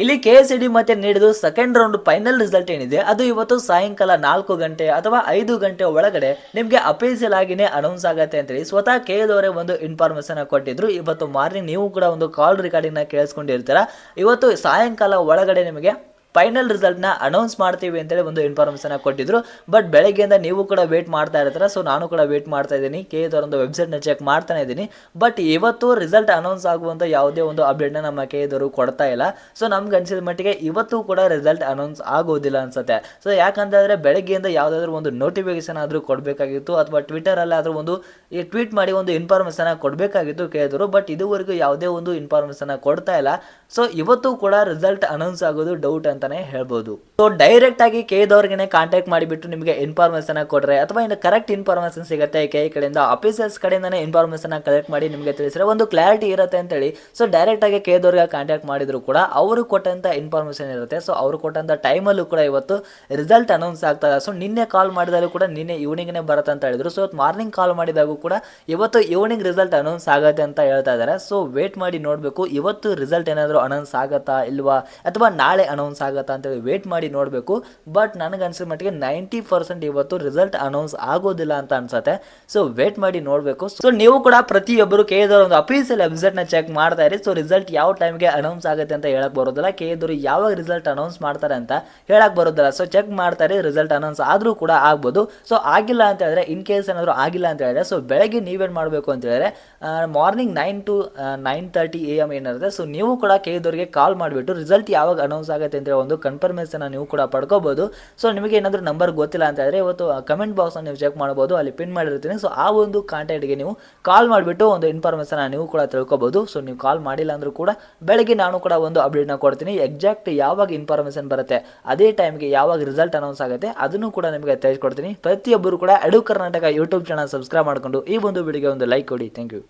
ಇಲ್ಲಿ K S D ಮತ್ತೆ ನೀಡಿದ ಸೆಕೆಂಡ್ ರೌಂಡ್ ಫೈನಲ್ ರಿಸಲ್ಟ್ ಏನಿದೆ, ಅದು ಇವತ್ತು ಸಾಯಂಕಾಲ ನಾಲ್ಕು ಗಂಟೆ ಅಥವಾ ಐದು ಗಂಟೆ ಒಳಗಡೆ ನಿಮಗೆ ಅಫೀಸಿಯಲ್ ಆಗಿನೇ ಅನೌನ್ಸ್ ಆಗತ್ತೆ ಅಂತೇಳಿ ಸ್ವತಃ ಕೆ ಅವರೇ ಒಂದು ಇನ್ಫಾರ್ಮೇಶನ್ ಕೊಟ್ಟಿದ್ರು. ಇವತ್ತು ಮಾರ್ನಿಂಗ್ ನೀವು ಕೂಡ ಒಂದು ಕಾಲ್ ರೆಕಾರ್ಡಿಂಗ್ನ ಕೇಳಿಸ್ಕೊಂಡಿರ್ತೀರ. ಇವತ್ತು ಸಾಯಂಕಾಲ ಒಳಗಡೆ ನಿಮಗೆ ಫೈನಲ್ ರಿಸಲ್ಟ್ನ ಅನೌನ್ಸ್ ಮಾಡ್ತೀವಿ ಅಂತೇಳಿ ಒಂದು ಇನ್ಫಾರ್ಮೇಷನ್ ಕೊಟ್ಟಿದ್ರು. ಬಟ್ ಬೆಳಗ್ಗೆಯಿಂದ ನೀವು ಕೂಡ ವೇಟ್ ಮಾಡ್ತಾ ಇರ್ತಾರೆ? ಸೊ ನಾನು ಕೂಡ ವೇಟ್ ಮಾಡ್ತಾ ಇದ್ದೀನಿ. ಕೆ ಒಂದು ವೆಬ್ಸೈಟ್ನ ಚೆಕ್ ಮಾಡ್ತಾನೆ ಇದ್ದೀನಿ. ಬಟ್ ಇವತ್ತು ರಿಸಲ್ಟ್ ಅನೌನ್ಸ್ ಆಗುವಂಥ ಯಾವುದೇ ಒಂದು ಅಪ್ಡೇಟ್ನ ನಮ್ಮ ಕೆ ಕೊಡ್ತಾ ಇಲ್ಲ. ಸೊ ನಮ್ಗೆ ಅನ್ಸಿದ ಮಟ್ಟಿಗೆ ಇವತ್ತು ಕೂಡ ರಿಸಲ್ಟ್ ಅನೌನ್ಸ್ ಆಗೋದಿಲ್ಲ ಅನ್ಸುತ್ತೆ. ಸೊ ಯಾಕಂತಂದರೆ ಬೆಳಗ್ಗೆಯಿಂದ ಯಾವುದಾದ್ರೂ ಒಂದು ನೋಟಿಫಿಕೇಶನ್ ಆದರೂ ಕೊಡಬೇಕಾಗಿತ್ತು ಅಥವಾ ಟ್ವಿಟರಲ್ಲಿ ಆದರೂ ಒಂದು ಟ್ವೀಟ್ ಮಾಡಿ ಒಂದು ಇನ್ಫಾರ್ಮೇಷನ್ ಕೊಡಬೇಕಾಗಿತ್ತು ಕೆ ಎದವರು ಬಟ್ ಇದುವರೆಗೂ ಯಾವುದೇ ಒಂದು ಇನ್ಫಾರ್ಮೇಷನ್ ಕೊಡ್ತಾ ಇಲ್ಲ. ಸೊ ಇವತ್ತು ಕೂಡ ರಿಸಲ್ಟ್ ಅನೌನ್ಸ್ ಆಗೋದು ಡೌಟ್ ಅಂತಾನೆ ಹೇಳ್ಬೋದು. ಸೊ ಡೈರೆಕ್ಟ್ ಆಗಿ ಕೆ ದವ್ರಿಗೆ ಕಾಂಟ್ಯಾಕ್ಟ್ ಮಾಡಿಬಿಟ್ಟು ನಿಮಗೆ ಇನ್ಫಾರ್ಮೇಶನ್ ಕೊಡ್ರೆ ಅಥವಾ ಇನ್ನು ಕರೆಕ್ಟ್ ಇನ್ಫಾರ್ಮೇಶನ್ ಸಿಗುತ್ತೆ ಕೆ ಕಡೆಯಿಂದ ಆಫೀಸರ್ಸ್ ಕಡೆಯಿಂದನೇ ಇನ್ಫಾರ್ಮೇಶನ್ ಕಲೆಕ್ಟ್ ಮಾಡಿ ನಿಮಗೆ ತಿಳಿಸಿದ್ರೆ ಒಂದು ಕ್ಲಾರಿಟಿ ಇರುತ್ತೆ ಅಂತ ಹೇಳಿ ಸೊ ಡೈರೆಕ್ಟ್ ಆಗಿ ಕೆ ದವ್ರಿಗೆ ಕಾಂಟ್ಯಾಕ್ಟ್ ಮಾಡಿದ್ರು ಕೂಡ ಅವರು ಕೊಟ್ಟಂತ ಇನ್ಫಾರ್ಮೇಶನ್ ಇರುತ್ತೆ. ಸೊ ಅವರು ಕೊಟ್ಟಂತ ಟೈಮಲ್ಲೂ ಕೂಡ ಇವತ್ತು ರಿಸಲ್ಟ್ ಅನೌನ್ಸ್ ಆಗ್ತದೆ ಸೊ ನಿನ್ನೆ ಕಾಲ್ ಮಾಡಿದಾಗಲೂ ಕೂಡ ನಿನ್ನೆ ಈವ್ನಿಂಗ್ನೇ ಬರುತ್ತೆ ಅಂತ ಹೇಳಿದ್ರು. ಸೊ ಮಾರ್ನಿಂಗ್ ಕಾಲ್ ಮಾಡಿದಾಗೂ ಕೂಡ ಇವತ್ತು ಈವ್ನಿಂಗ್ ರಿಸಲ್ಟ್ ಅನೌನ್ಸ್ ಆಗುತ್ತೆ ಅಂತ ಹೇಳ್ತಾ ಇದ್ದಾರೆ ಸೊ ವೇಟ್ ಮಾಡಿ ನೋಡಬೇಕು. ಇವತ್ತು ರಿಸಲ್ಟ್ ಏನಾದರೂ ಅನೌನ್ಸ್ ಆಗತ್ತಾ ಇಲ್ವಾ ಅಥವಾ ನಾಳೆ ಅನೌನ್ಸ್ ಆಗತ್ತಾ ಅಂತೇಳಿ ವೇಟ್ ಮಾಡಿ ನೋಡಬೇಕು. ಬಟ್ ನನಗೆ ಅನ್ಸಿದ ಮಟ್ಟಿಗೆ ನೈಂಟಿ ಪರ್ಸೆಂಟ್ ಇವತ್ತು ರಿಸಲ್ಟ್ ಅನೌನ್ಸ್ ಆಗೋದಿಲ್ಲ ಅಂತ ಅನ್ಸುತ್ತೆ. ಸೊ ವೇಟ್ ಮಾಡಿ ನೋಡಬೇಕು. ಸೊ ನೀವು ಕೂಡ ಪ್ರತಿಯೊಬ್ಬರು ಕೆ ಒಂದು ಅಫೀಸಿಯಲ್ ವೆಬ್ಸೈಟ್ನ ಚೆಕ್ ಮಾಡ್ತಾ ಇರಿ. ಸೊ ರಿಸಲ್ಟ್ ಯಾವ ಟೈಮ್ಗೆ ಅನೌನ್ಸ್ ಆಗುತ್ತೆ ಅಂತ ಹೇಳಕ್ ಬರೋದಿಲ್ಲ. ಕೆ ಯಾವಾಗ ರಿಸಲ್ಟ್ ಅನೌನ್ಸ್ ಮಾಡ್ತಾರೆ ಅಂತ ಹೇಳಕ್ ಬರೋದಿಲ್ಲ. ಸೊ ಚೆಕ್ ಮಾಡ್ತಾರೆ ರಿಸಲ್ಟ್ ಅನೌನ್ಸ್ ಆದ್ರೂ ಕೂಡ ಆಗ್ಬೋದು. ಸೊ ಆಗಿಲ್ಲ ಅಂತ ಹೇಳಿದ್ರೆ ಇನ್ ಕೇಸ್ ಏನಾದರೂ ಆಗಿಲ್ಲ ಅಂತ ಹೇಳಿದ್ರೆ ಸೊ ಬೆಳಗ್ಗೆ ನೀವೇನು ಮಾಡಬೇಕು ಅಂತ ಹೇಳಿದ್ರೆ morning nine to nine thirty A M ಏನಿರುತ್ತೆ ಸೊ ನೀವು ಕೂಡ ಕೆ ಎದುರಿಗೆ ಕಾಲ್ ಮಾಡಿಬಿಟ್ಟು ರಿಸಲ್ಟ್ ಯಾವಾಗ ಅನೌನ್ಸ್ ಆಗುತ್ತೆ ಅಂತ ಒಂದು ಕನ್ಫರ್ಮೇಷನ್ ನೀವು ಕೂಡ ಪಡ್ಕೋಬಹುದು ಸೊ ನಿಮಗೆ ಏನಾದರೂ ನಂಬರ್ ಗೊತ್ತಿಲ್ಲ ಅಂತ ಆದರೆ ಇವತ್ತು ಕಮೆಂಟ್ ಬಾಕ್ಸ್ ನೀವು ಚೆಕ್ ಮಾಡ್ಬೋದು, ಅಲ್ಲಿ ಪಿನ್ ಮಾಡಿರ್ತೀನಿ. ಸೊ ಆ ಒಂದು ಕಾಂಟ್ಯಾಕ್ಟ್ಗೆ ನೀವು ಕಾಲ್ ಮಾಡಿಬಿಟ್ಟು ಒಂದು ಇನ್ಫಾರ್ಮೇಷನ್ ನೀವು ಕೂಡ ತಿಳ್ಕೊಬೋದು. ಸೊ ನೀವು ಕಾಲ್ ಮಾಡಿಲ್ಲ ಅಂದ್ರೂ ಕೂಡ ಬೆಳಗ್ಗೆ ನಾನು ಕೂಡ ಒಂದು ಅಪ್ಡೇಟ್ನ ಕೊಡ್ತೀನಿ. ಎಕ್ಸಾಕ್ಟ್ ಯಾವಾಗ ಇನ್ಫಾರ್ಮೇಷನ್ ಬರುತ್ತೆ, ಅದೇ ಟೈಮ್ಗೆ ಯಾವಾಗ ರಿಸಲ್ಟ್ ಅನೌನ್ಸ್ ಆಗುತ್ತೆ, ಅದನ್ನು ಕೂಡ ನಿಮಗೆ ತಿಳಿಸ್ಕೊಡ್ತೀನಿ. ಪ್ರತಿಯೊಬ್ಬರು ಕೂಡ Edu Karnataka YouTube channel subscribe ಮಾಡ್ಕೊಂಡು ಈ ಒಂದು ವಿಡಿಯೋಗೆ ಒಂದು ಲೈಕ್ ಕೊಡಿ. Thank you